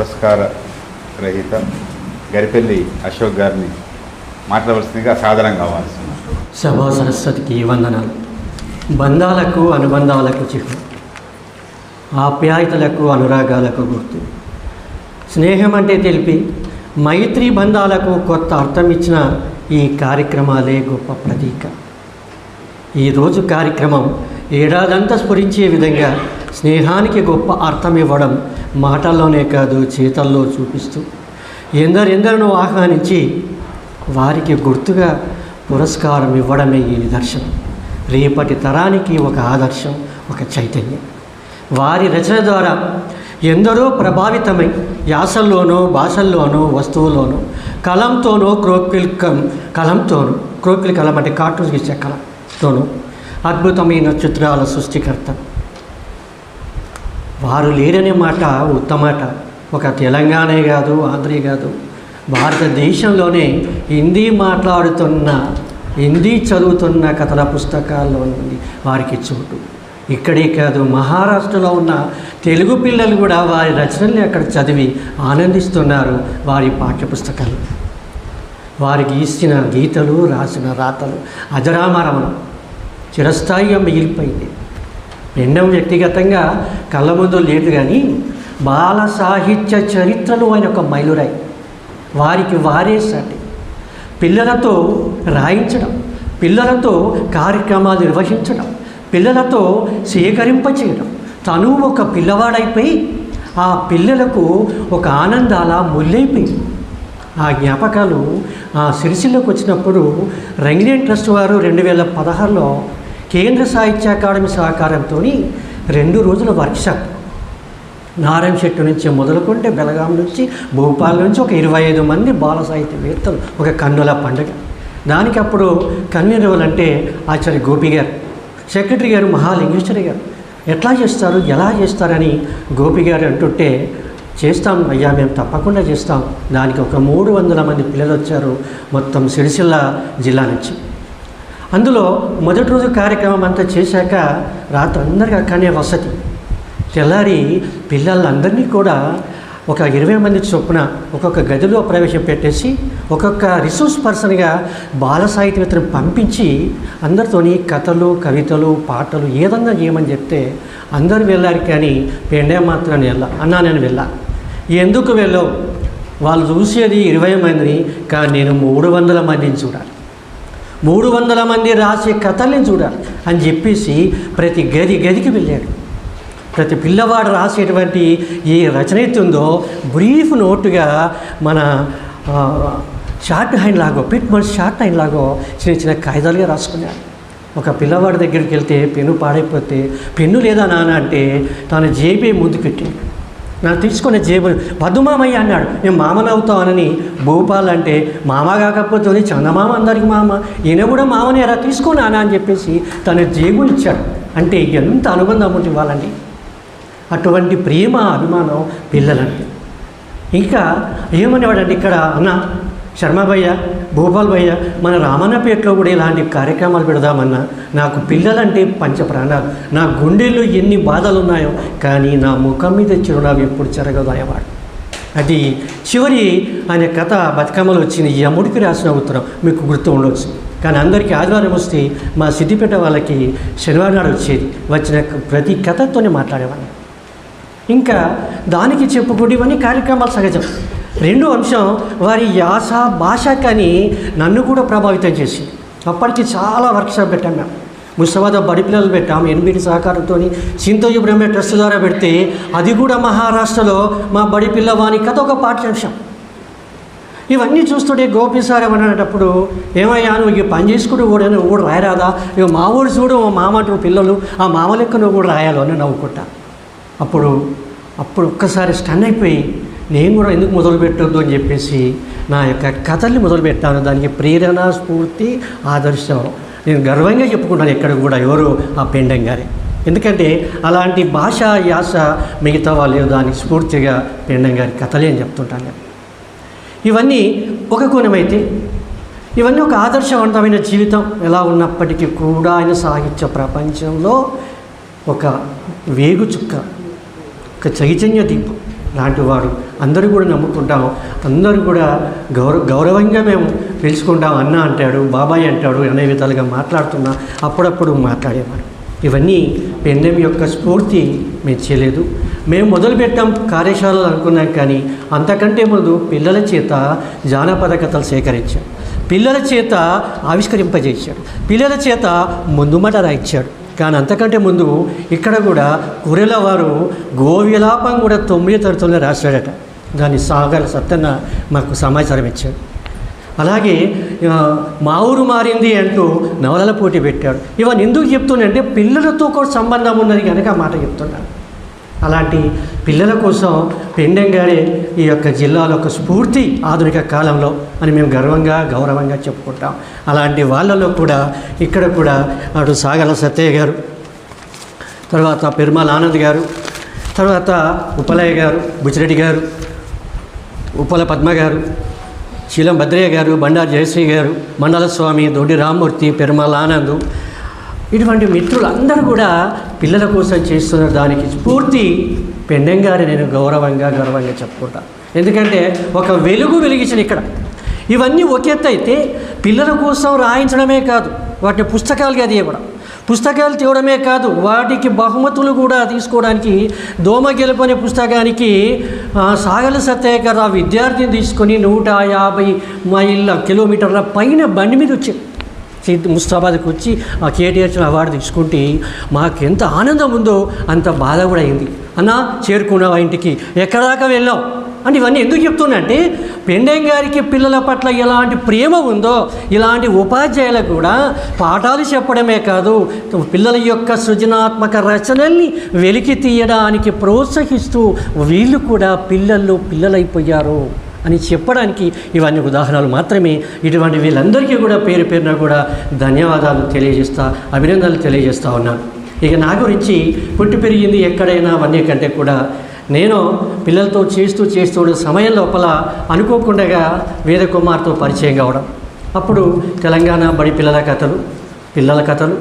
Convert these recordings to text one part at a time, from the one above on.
పురస్కార రహిత గరిపెల్లి అశోక్ గారిని మాట్లాడవలసిందిగా సాధారణం కావాల్సి సభా సరస్వతికి వందనాలు. బంధాలకు అనుబంధాలకు చిహ్నం. ఆప్యాయతలకు అనురాగాలకు గుర్తు. స్నేహం అంటే తెలిపి మైత్రి బంధాలకు కొత్త అర్థం ఇచ్చిన ఈ కార్యక్రమాలే గొప్ప ప్రతీక. ఈరోజు కార్యక్రమం ఏడాదంతా స్ఫురించే విధంగా స్నేహానికి గొప్ప అర్థం ఇవ్వడం మాటల్లోనే కాదు చేతల్లో చూపిస్తూ ఎందరెందరినో ఆహ్వానించి వారికి గుర్తుగా పురస్కారం ఇవ్వడమే ఈ నిదర్శనం. రేపటి తరానికి ఒక ఆదర్శం ఒక చైతన్యం. వారి రచన ద్వారా ఎందరో ప్రభావితమై యాసల్లోనో భాషల్లోనో వస్తువులోనో కలంతోనో క్రోకిల్ కం కలంతోనో క్రోకిల్ కలం అంటే కార్టూన్స్ గీసే కలంతోనో అద్భుతమైన చిత్రాల సృష్టికర్త వారు లేరనే మాట ఉత్తమాట ఒక తెలంగాణే కాదు ఆంధ్రే కాదు. భారతదేశంలోనే హిందీ మాట్లాడుతున్న హిందీ చదువుతున్న కథల పుస్తకాల్లో నుండి వారికి చోటు. ఇక్కడే కాదు మహారాష్ట్రలో ఉన్న తెలుగు పిల్లలు కూడా వారి రచనల్ని అక్కడ చదివి ఆనందిస్తున్నారు వారి పాఠ్యపుస్తకాలు. వారికి ఇచ్చిన గీతలు రాసిన రాతలు అజరామరమణం చిరస్థాయిగా మిగిలిపోయింది. రెండవ వ్యక్తిగతంగా కళ్ళ ముందు లేదు కానీ బాల సాహిత్య చరిత్రలో ఆయన ఒక మైలురాయి. వారికి వారే సాటి. పిల్లలతో రాయించడం పిల్లలతో కార్యక్రమాలు నిర్వహించడం పిల్లలతో సేకరింపచేయడం. తను ఒక పిల్లవాడైపోయి ఆ పిల్లలకు ఒక ఆనందాల ముల్లైపోయింది. ఆ జ్ఞాపకాలు ఆ సిరిసిల్లోకి వచ్చినప్పుడు రంగినేని ట్రస్ట్ వారు రెండు వేల పదహారులో కేంద్ర సాహిత్య అకాడమీ సహకారంతో రెండు రోజుల వర్క్షాప్. నారాయణ చెట్టు నుంచి మొదలుకుంటే బెలగాం నుంచి భూపాల్ నుంచి ఒక ఇరవై ఐదు మంది బాల సాహిత్యవేత్తలు ఒక కన్నుల పండుగ. దానికి అప్పుడు కన్వీనర్ అంటే ఆచార్య గోపి గారు సెక్రటరీ గారు మహాలింగేశ్వరి గారు. ఎట్లా చేస్తారు ఎలా చేస్తారని గోపి గారు అంటుంటే చేస్తాం అయ్యా మేము తప్పకుండా చేస్తాం. దానికి ఒక మూడు వందల మంది పిల్లలు వచ్చారు మొత్తం సిరిసిల్ల జిల్లా నుంచి. అందులో మొదటి రోజు కార్యక్రమం అంతా చేశాక రాత్రి అందరికీ అక్కడనే వసతి. తెల్లారి పిల్లలందరినీ కూడా ఒక ఇరవై మంది చొప్పున ఒక్కొక్క గదిలో ప్రవేశపెట్టేసి ఒక్కొక్క రిసోర్స్ పర్సన్గా బాల సాహిత్యవేత్తను పంపించి అందరితోని కథలు కవితలు పాటలు ఏదన్నా చేయమని చెప్తే అందరు వెళ్ళారు కానీ పెండే మాత్రం వెళ్ళా అన్నా నేను వెళ్ళా. ఎందుకు వెళ్ళావు? వాళ్ళు చూసేది ఇరవై మందిని కానీ నేను మూడు వందల మందిని చూడాలి. మూడు వందల మంది రాసే కథల్ని చూడాలి అని చెప్పేసి ప్రతి గది గదికి వెళ్ళాడు. ప్రతి పిల్లవాడు రాసేటువంటి ఏ రచన ఉందో బ్రీఫ్ నోటుగా మన షార్ట్ హ్యాండ్ లాగో పిట్ మన షార్ట్ హ్యాండ్ లాగో చిన్న చిన్న కాగితాలుగా రాసుకున్నాడు. ఒక పిల్లవాడి దగ్గరికి వెళ్తే పెన్ను పాడైపోతే పెన్ను లేదా నాన్న? అంటే తన జేబే ముందు పెట్టాడు. నన్ను తీసుకునే జేబు వధుమామయ్య అన్నాడు. నేను మామనవుతానని. భూపాల్ అంటే మామ కాకపోతే చందమామ అందరికి మామ. ఈయన కూడా మామని ఎలా తీసుకో అని చెప్పేసి తన జేబు ఇచ్చాడు. అంటే ఎంత అనుబంధం ఉంటుంది వాళ్ళని అటువంటి ప్రేమ అభిమానం పిల్లలంటే. ఇంకా ఏమనేవాడంటే ఇక్కడ? అన్న శర్మ భయ్య భూపాల్ భయ్య మన రామన్నపేటలో కూడా ఇలాంటి కార్యక్రమాలు పెడదామన్నా నాకు పిల్లలంటే పంచ ప్రాణాలు నా గుండెల్లో ఎన్ని బాధలు ఉన్నాయో కానీ నా ముఖం మీద చిరునవ్వు ఎప్పుడు చెరగదు అనేవాడు. అది చివరి ఆయన కథ బతుకమ్మలో వచ్చిన యముడికి రాసిన ఉత్తరం మీకు గుర్తు ఉండవచ్చు కానీ అందరికీ ఆదివారం వస్తే మా సిద్దిపేట వాళ్ళకి శనివారం నాడు వచ్చేది. వచ్చిన ప్రతి కథతోనే మాట్లాడేవాడిని. ఇంకా దానికి చెప్పుకుంటేవన్నీ కార్యక్రమాలు సహజం. రెండో అంశం వారి యాస భాష కానీ నన్ను కూడా ప్రభావితం చేసింది. అప్పటికి చాలా వర్క్షాప్ పెట్టాం మేము. ముసవాద బడి పిల్లలు పెట్టాం ఎన్బిటి సహకారంతో సింతోజు బ్రహ్మ ట్రస్ట్ ద్వారా పెడితే అది కూడా మహారాష్ట్రలో మా బడి పిల్లవాని కథ ఒక పాఠ్యాంశం. ఇవన్నీ చూస్తుంటే గోపి సార్ ఏమన్నప్పుడు ఏమయ్యా నువ్వు ఇక పని చేసుకుంటూ కూడా నువ్వు కూడా రాయరాదా? ఇక మా ఊరు చూడు మా మామ పిల్లలు ఆ మామ లెక్క నువ్వు కూడా రాయాలో అని నవ్వుకుంటా. అప్పుడు అప్పుడు ఒక్కసారి స్టన్ అయిపోయి నేను కూడా ఎందుకు మొదలుపెట్టొద్దు అని చెప్పేసి నా యొక్క కథల్ని మొదలుపెట్టాను. దానికి ప్రేరణ స్ఫూర్తి ఆదర్శం. నేను గర్వంగా చెప్పుకుంటాను ఎక్కడ కూడా ఎవరు ఆ పెండం గారి ఎందుకంటే అలాంటి భాష యాస మిగతా వాళ్ళు దానికి స్ఫూర్తిగా పెండం గారి కథలే అని చెప్తుంటాను నేను ఇవన్నీ ఒక కోణమైతే ఇవన్నీ ఒక ఆదర్శవంతమైన జీవితం ఎలా ఉన్నప్పటికీ కూడా ఆయన సాహిత్య ప్రపంచంలో ఒక వేగు చుక్క ఒక చైతన్య దీపం. లాంటి అందరూ కూడా నమ్ముకుంటాం అందరూ కూడా గౌరవ గౌరవంగా మేము పిలుచుకుంటాం. అన్న అంటాడు బాబాయ్ అంటాడు అనే విధాలుగా మాట్లాడుతున్నా అప్పుడప్పుడు మాట్లాడేవారు. ఇవన్నీ పెండెం యొక్క స్ఫూర్తి మేము చేయలేదు. మేము మొదలుపెట్టాం కార్యశాలలు అనుకున్నాం కానీ అంతకంటే ముందు పిల్లల చేత జానపద కథలు సేకరించాం పిల్లల చేత ఆవిష్కరింపజేశాడు పిల్లల చేత ముందుమట రాయించాడు కానీ అంతకంటే ముందు ఇక్కడ కూడా కురెల వారు గోవిలాపం కూడా తొమ్మిది తరగతుల్లో రాశాడట దాన్ని సాగర్ సత్తన్న మాకు సమాచారం ఇచ్చాడు. అలాగే మా ఊరు మారింది అంటూ నవలల పోటీ పెట్టాడు. ఇవన్నీ ఎందుకు చెప్తున్నానంటే పిల్లలతో కూడా సంబంధం ఉన్నది కనుక మాట చెప్తున్నాను అలాంటి పిల్లల కోసం పెండెం గారే ఈ యొక్క జిల్లాలో ఒక స్ఫూర్తి ఆధునిక కాలంలో అని మేము గర్వంగా గౌరవంగా చెప్పుకుంటాం. అలాంటి వాళ్ళలో కూడా ఇక్కడ కూడా అటు సాగల సత్యయ్య గారు తర్వాత పెరుమాల్ ఆనంద్ గారు తర్వాత ఉపలయ్య గారు బుచ్చిరెడ్డి గారు ఉప్పల పద్మ గారు శీలం భద్రయ్య గారు బండారు జయశ్రీ గారు మండల స్వామి దొడ్డి రామ్మూర్తి పెరుమాల్ ఆనంద్ ఇటువంటి మిత్రులందరూ కూడా పిల్లల కోసం చేస్తున్న దానికి స్ఫూర్తి పెండెంగారి నేను గౌరవంగా గౌరవంగా చెప్పుకుంటా. ఎందుకంటే ఒక వెలుగు వెలిగించిన ఇక్కడ. ఇవన్నీ ఒక ఎత్తు అయితే పిల్లల కోసం రాయించడమే కాదు వాటిని పుస్తకాలుగా తీయడం పుస్తకాలు తీవడమే కాదు వాటికి బహుమతులు కూడా తీసుకోవడానికి దోమ గెలుపు అనే పుస్తకానికి సాగల సత్యయ్య గారు ఆ విద్యార్థిని తీసుకొని నూట యాభై మైళ్ళ కిలోమీటర్ల పైన బండి మీద వచ్చి ముస్తాబాద్కి వచ్చి ఆ కేటీఆర్ అవార్డు తీసుకుంటే మాకు ఎంత ఆనందం ఉందో అంత బాధ కూడా అయింది. అన్న చేరుకున్నావా ఇంటికి? ఎక్కడాకా వెళ్ళావు? వెళ్ళాం అంటే ఇవన్నీ ఎందుకు చెప్తున్నా అంటే పెండెం గారికి పిల్లల పట్ల ఎలాంటి ప్రేమ ఉందో ఇలాంటి ఉపాధ్యాయులకు కూడా పాఠాలు చెప్పడమే కాదు పిల్లల యొక్క సృజనాత్మక రచనల్ని వెలికి తీయడానికి ప్రోత్సహిస్తూ వీళ్ళు కూడా పిల్లలు పిల్లలైపోయారు అని చెప్పడానికి ఇవన్నీ ఉదాహరణలు మాత్రమే. ఇటువంటి వీళ్ళందరికీ కూడా పేరు పేరున కూడా ధన్యవాదాలు తెలియజేస్తా అభినందనలు తెలియజేస్తూ ఉన్నాను. ఇక నా గురించి పుట్టి పెరిగింది ఎక్కడైనా అవన్నీ కంటే కూడా నేను పిల్లలతో చేస్తూ చేస్తూ సమయం లోపల అనుకోకుండా వేద కుమార్తో పరిచయం కావడం. అప్పుడు తెలంగాణ బడి పిల్లల కథలు పిల్లల కథలు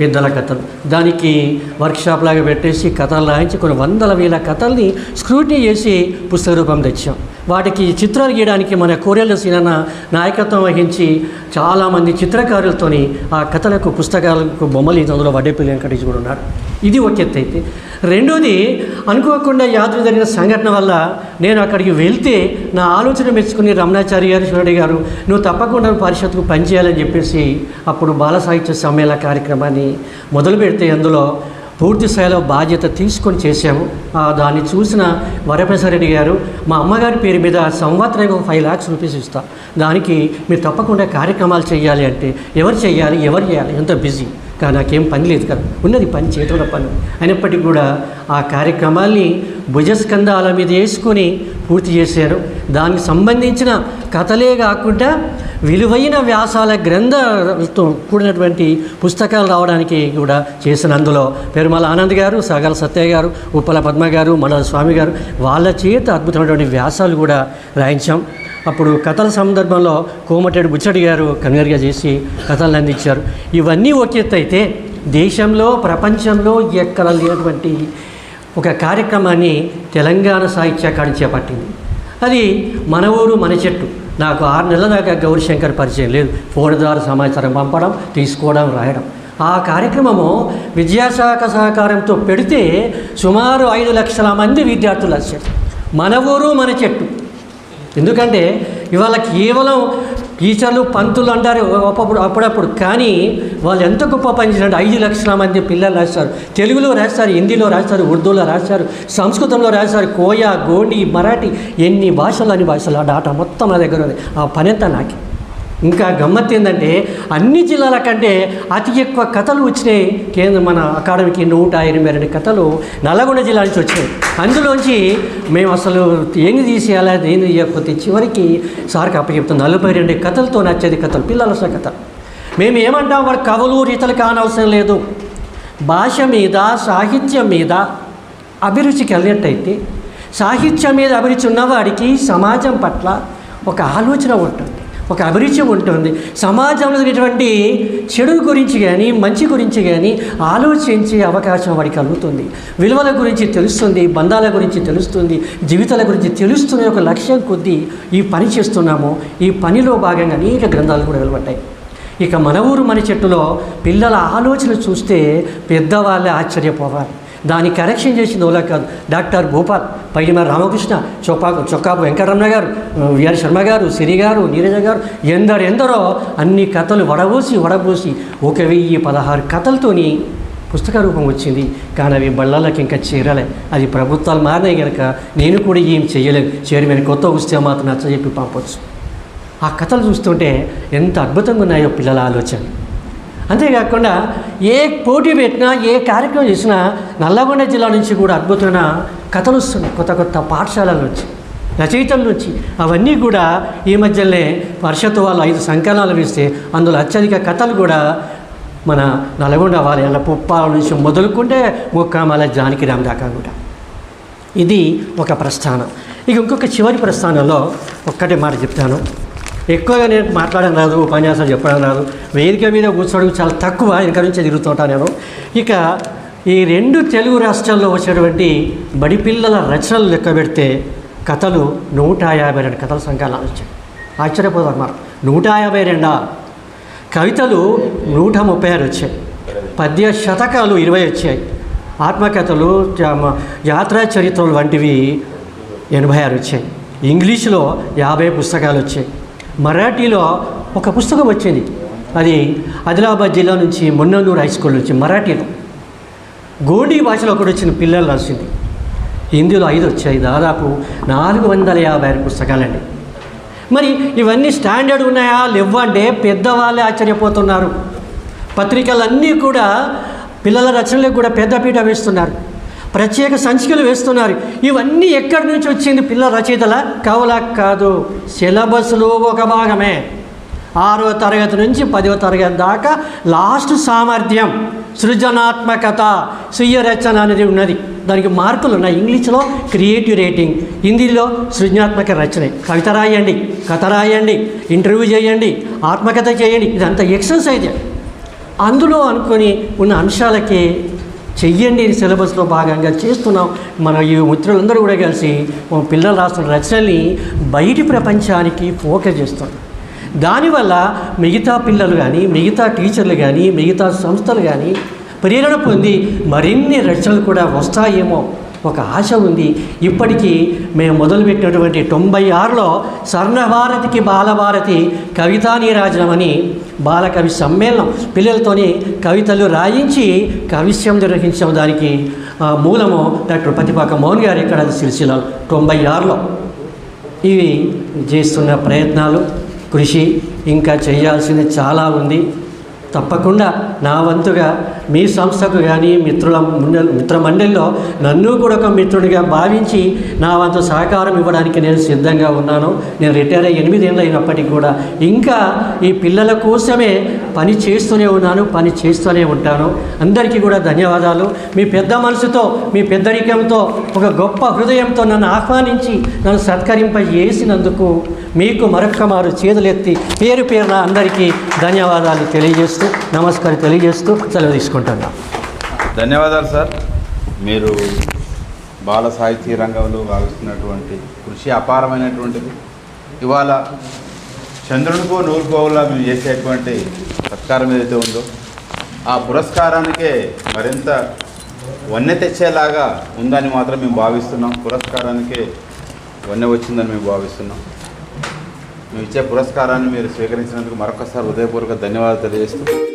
పెద్దల కథలు. దానికి వర్క్షాప్ లాగా పెట్టేసి కథలు రాయించి కొన్ని వందల వేల కథల్ని స్క్రూటీ చేసి పుస్తక రూపం తెచ్చాం. వాటికి చిత్రాలు గీయడానికి మన కోరెళ్ళ సీనన్న నాయకత్వం వహించి చాలామంది చిత్రకారులతోని ఆ కథలకు పుస్తకాలకు బొమ్మలు అందులో వడ్డేపల్లి వెంకటేష్ కూడా ఉన్నాడు ఇది ఒక ఎత్తు అయితే. రెండోది అనుకోకుండా యాత్ర జరిగిన సంఘటన వల్ల నేను అక్కడికి వెళ్తే నా ఆలోచన మెచ్చుకుని రమణాచారి గారు శివరెడ్డి గారు నువ్వు తప్పకుండా పరిషత్కు పనిచేయాలని చెప్పేసి అప్పుడు బాల సాహిత్య సమ్మేళన కార్యక్రమాన్ని మొదలు పెడితే అందులో పూర్తి స్థాయిలో బాధ్యత తీసుకొని చేశాము. దాన్ని చూసిన వరప్రసాదరెడ్డి గారు మా అమ్మగారి పేరు మీద సంవత్సరానికి ఒక ఫైవ్ ల్యాక్స్ రూపీస్ ఇస్తా. దానికి మీరు తప్పకుండా కార్యక్రమాలు చేయాలి అంటే ఎవరు చేయాలి ఎవరు చేయాలి? ఎంత బిజీ. కానీ నాకేం పని లేదు కదా. ఉన్నది పని చేతుల పని. అయినప్పటికీ కూడా ఆ కార్యక్రమాల్ని భుజస్కంధాల మీద వేసుకొని పూర్తి చేశారు. దానికి సంబంధించిన కథలే కాకుండా విలువైన వ్యాసాల గ్రంథాలతో కూడినటువంటి పుస్తకాలు రావడానికి కూడా చేసిన అందులో పెరుమల ఆనంద్ గారు సాగల సత్య గారు ఉప్పల పద్మ గారు మండల స్వామి గారు వాళ్ళ చేత అద్భుతమైనటువంటి వ్యాసాలు కూడా రాయించాం. అప్పుడు కథల సందర్భంలో కోమటేడు బుచ్చడి గారు కన్వీనర్గా చేసి కథలను అందించారు. ఇవన్నీ ఒక అయితే దేశంలో ప్రపంచంలో ఎక్కడ లేనటువంటి ఒక కార్యక్రమాన్ని తెలంగాణ సాహిత్య అకాడమీ చేపట్టింది. అది మన ఊరు మన చెట్టు. నాకు ఆరు నెలల దాకా గౌరీశంకర్ పరిచయం లేదు. ఫోన్ ద్వారా సమాచారం పంపడం తీసుకోవడం రాయడం. ఆ కార్యక్రమము విద్యాశాఖ సహకారంతో పెడితే సుమారు ఐదు లక్షల మంది విద్యార్థులు వచ్చారు. మన ఊరు మన చెట్టు. ఎందుకంటే ఇవాళ కేవలం టీచర్లు పంతులు అంటారు అప్పుడు అప్పుడప్పుడు. కానీ వాళ్ళు ఎంత గొప్ప పని చేసినట్టు ఐదు లక్షల మంది పిల్లలు రాస్తారు తెలుగులో రాస్తారు హిందీలో రాస్తారు ఉర్దూలో రాస్తారు సంస్కృతంలో రాస్తారు కోయా గోండి మరాఠీ ఎన్ని భాషలు అన్ని భాషలు. ఆ డాటా మొత్తం నా దగ్గర ఉంది. ఆ పని అంతా నాకే. ఇంకా గమ్మత్ ఏంటంటే అన్ని జిల్లాల కంటే అతి ఎక్కువ కథలు వచ్చినాయి. కేంద్ర మన అకాడమీకి నూట ఎనభై రెండు కథలు నల్లగొండ జిల్లా నుంచి వచ్చినాయి. అందులోంచి మేము అసలు ఏంది తీసేయాలా అది ఏంది తీయకపోతే చివరికి సార్కి అప్పచెప్తాం. నలభై రెండు కథలతో నచ్చేది కథలు పిల్లల వస్తున్న కథ మేము ఏమంటాం వాడు కవులు రీతలు కానవసరం లేదు. భాష మీద సాహిత్యం మీద అభిరుచికి వెళ్ళినట్టయితే సాహిత్యం మీద అభిరుచి ఉన్నవాడికి సమాజం పట్ల ఒక ఆలోచన ఉంటుంది. ఒక అభిరుచి ఉంటుంది. సమాజంలో జరిగేటువంటి చెడు గురించి కానీ మంచి గురించి కానీ ఆలోచించే అవకాశం వాడికి కలుగుతుంది. విలువల గురించి తెలుస్తుంది బంధాల గురించి తెలుస్తుంది జీవితాల గురించి తెలుస్తున్న ఒక లక్ష్యం కొద్దీ ఈ పని చేస్తున్నాము. ఈ పనిలో భాగంగా అనేక గ్రంథాలు కూడా వెలువడ్డాయి. ఇక మన ఊరు మన చెట్టులో పిల్లల ఆలోచన చూస్తే పెద్దవాళ్ళే ఆశ్చర్యపోవాలి. దాన్ని కరెక్షన్ చేసింది ఓలా కాదు. డాక్టర్ భూపాల్ పైడిమ రామకృష్ణ చొప్పా చొక్కాపు వెంకటరమణ గారు విఆర్ శర్మ గారు సిరి గారు నీరజ గారు ఎందరెందరో అన్ని కథలు వడబూసి వడబోసి ఒక వెయ్యి పదహారు కథలతోని పుస్తక రూపం వచ్చింది. కానీ అవి బళ్ళలకు ఇంకా చేరలే. అది ప్రభుత్వాలు మారినాయి కనుక నేను కూడా ఏం చేయలేదు చైర్మన్ కొత్త వస్తే మాత్రం నచ్చజెప్పి పంపొచ్చు. ఆ కథలు చూస్తుంటే ఎంత అద్భుతంగా ఉన్నాయో పిల్లల ఆలోచన అంతేకాకుండా ఏ పోటీ పెట్టినా ఏ కార్యక్రమం చేసినా నల్లగొండ జిల్లా నుంచి కూడా అద్భుతమైన కథలు వస్తున్నాయి. కొత్త కొత్త పాఠశాలల నుంచి రచయితల నుంచి. అవన్నీ కూడా ఈ మధ్యనే పరిషత్ వాళ్ళు ఐదు సంకలనాలు వేస్తే అందులో అత్యధిక కథలు కూడా మన నల్గొండ వాళ్ళ పుప్పాల నుంచి మొదలుకుంటే ముక్కామాల జానకిరామ్ దాకా కూడా. ఇది ఒక ప్రస్థానం. ఇక ఇంకొక చివరి ప్రస్థానంలో ఒక్కటే మాట చెప్తాను. ఎక్కువగా నేను మాట్లాడడం రాదు ఉపన్యాసం చెప్పడం రాదు. వేదిక మీద కూర్చోవడం చాలా తక్కువ వెనక నుంచి తిరుగుతుంటాను నేను. ఇక ఈ రెండు తెలుగు రాష్ట్రాల్లో వచ్చేటువంటి బడి పిల్లల రచనలు లెక్క పెడితే కథలు నూట యాభై రెండు కథల సంఖ్యలు వచ్చాయి. ఆశ్చర్యపోతారు మరి. నూట యాభై రెండా? కవితలు నూట ముప్పై ఆరు వచ్చాయి. పద్య శతకాలు ఇరవై వచ్చాయి. ఆత్మకథలు యాత్రా చరిత్రలు వంటివి ఎనభై ఆరు వచ్చాయి. ఇంగ్లీషులో యాభై పుస్తకాలు వచ్చాయి. మరాఠీలో ఒక పుస్తకం వచ్చింది. అది ఆదిలాబాద్ జిల్లా నుంచి మొన్ననూరు హై స్కూల్ నుంచి మరాఠీలో. గోండీ భాషలో ఒకటి వచ్చిన పిల్లలు రాసింది. హిందీలో ఐదు వచ్చాయి దాదాపు నాలుగు వందల యాభై ఆరు పుస్తకాలండి. మరి ఇవన్నీ స్టాండర్డ్ ఉన్నాయా లేవంటే పెద్దవాళ్ళే ఆశ్చర్యపోతున్నారు. పత్రికలన్నీ కూడా పిల్లల రచనలకు కూడా పెద్దపీట వేస్తున్నారు. ప్రత్యేక సంచికలు వేస్తున్నారు. ఇవన్నీ ఎక్కడి నుంచి వచ్చింది పిల్లల రచయితల? కవల కాదు సిలబస్లో ఒక భాగమే. ఆరో తరగతి నుంచి పదవ తరగతి దాకా లాస్ట్ సామర్థ్యం సృజనాత్మకత స్వీయ రచన అనేది ఉన్నది. దానికి మార్కులు ఉన్నాయి. ఇంగ్లీష్లో క్రియేటివ్ రేటింగ్ హిందీలో సృజనాత్మక రచన. కవిత రాయండి కథ రాయండి ఇంటర్వ్యూ చేయండి ఆత్మకథ చేయండి. ఇదంతా ఎక్సర్సైజ్. అందులో అనుకొని ఉన్న అంశాలకి చెయ్యండి సిలబస్లో భాగంగా చేస్తున్నాం. మన ఈ మిత్రులందరూ కూడా కలిసి మన పిల్లలు రాసిన రచనల్ని బయటి ప్రపంచానికి ఫోకస్ చేస్తారు దానివల్ల మిగతా పిల్లలు కానీ మిగతా టీచర్లు కానీ మిగతా సంస్థలు కానీ ప్రేరణ పొంది మరిన్ని రచనలు కూడా వస్తాయేమో. ఒక ఆశ ఉంది. ఇప్పటికీ మేము మొదలుపెట్టినటువంటి తొంభై ఆరులో స్వర్ణభారతికి బాలభారతి కవితా నీరాజనం అని బాలకవి సమ్మేళనం పిల్లలతోని కవితలు రాయించి కవిశ్యం నిర్వహించాం. దానికి మూలము డాక్టర్ ప్రతిపాక మౌన్ గారు ఇక్కడ సిరిసిల్ల తొంభై ఆరులో. ఇవి చేస్తున్న ప్రయత్నాలు కృషి ఇంకా చేయాల్సింది చాలా ఉంది. తప్పకుండా నా వంతుగా మీ సంస్థకు కానీ మిత్రుల మిత్రమండలిలో మిత్ర మండలిలో నన్ను కూడా ఒక మిత్రుడిగా భావించి నా వంతు సహకారం ఇవ్వడానికి నేను సిద్ధంగా ఉన్నాను. నేను రిటైర్ అయ్యి ఎనిమిదేళ్ళు అయినప్పటికీ కూడా ఇంకా ఈ పిల్లల కోసమే పని చేస్తూనే ఉన్నాను పని చేస్తూనే ఉంటాను. అందరికీ కూడా ధన్యవాదాలు. మీ పెద్ద మనసుతో మీ పెద్దరికంతో ఒక గొప్ప హృదయంతో నన్ను ఆహ్వానించి నన్ను సత్కరింపజేసినందుకు మీకు మరొక్క మారు చేతులెత్తి పేరు పేరున అందరికీ ధన్యవాదాలు తెలియజేస్తూ నమస్కారం తెలియజేస్తూ సెలవు తీసుకుంటున్నాను ధన్యవాదాలు సార్. మీరు బాల సాహితీ రంగంలో భావిస్తున్నటువంటి కృషి అపారమైనటువంటిది. ఇవాళ చంద్రునికో నూరుకోవలా మేము చేసేటువంటి సత్కారం ఏదైతే ఉందో ఆ పురస్కారానికే మరింత వన్నె తెచ్చేలాగా ఉందని మాత్రం మేము భావిస్తున్నాం. పురస్కారానికే వన్నె వచ్చిందని మేము భావిస్తున్నాం. మేము ఇచ్చే పురస్కారాన్ని మీరు స్వీకరించినందుకు మరొకసారి హృదయపూర్వక ధన్యవాదాలు తెలియజేస్తున్నాం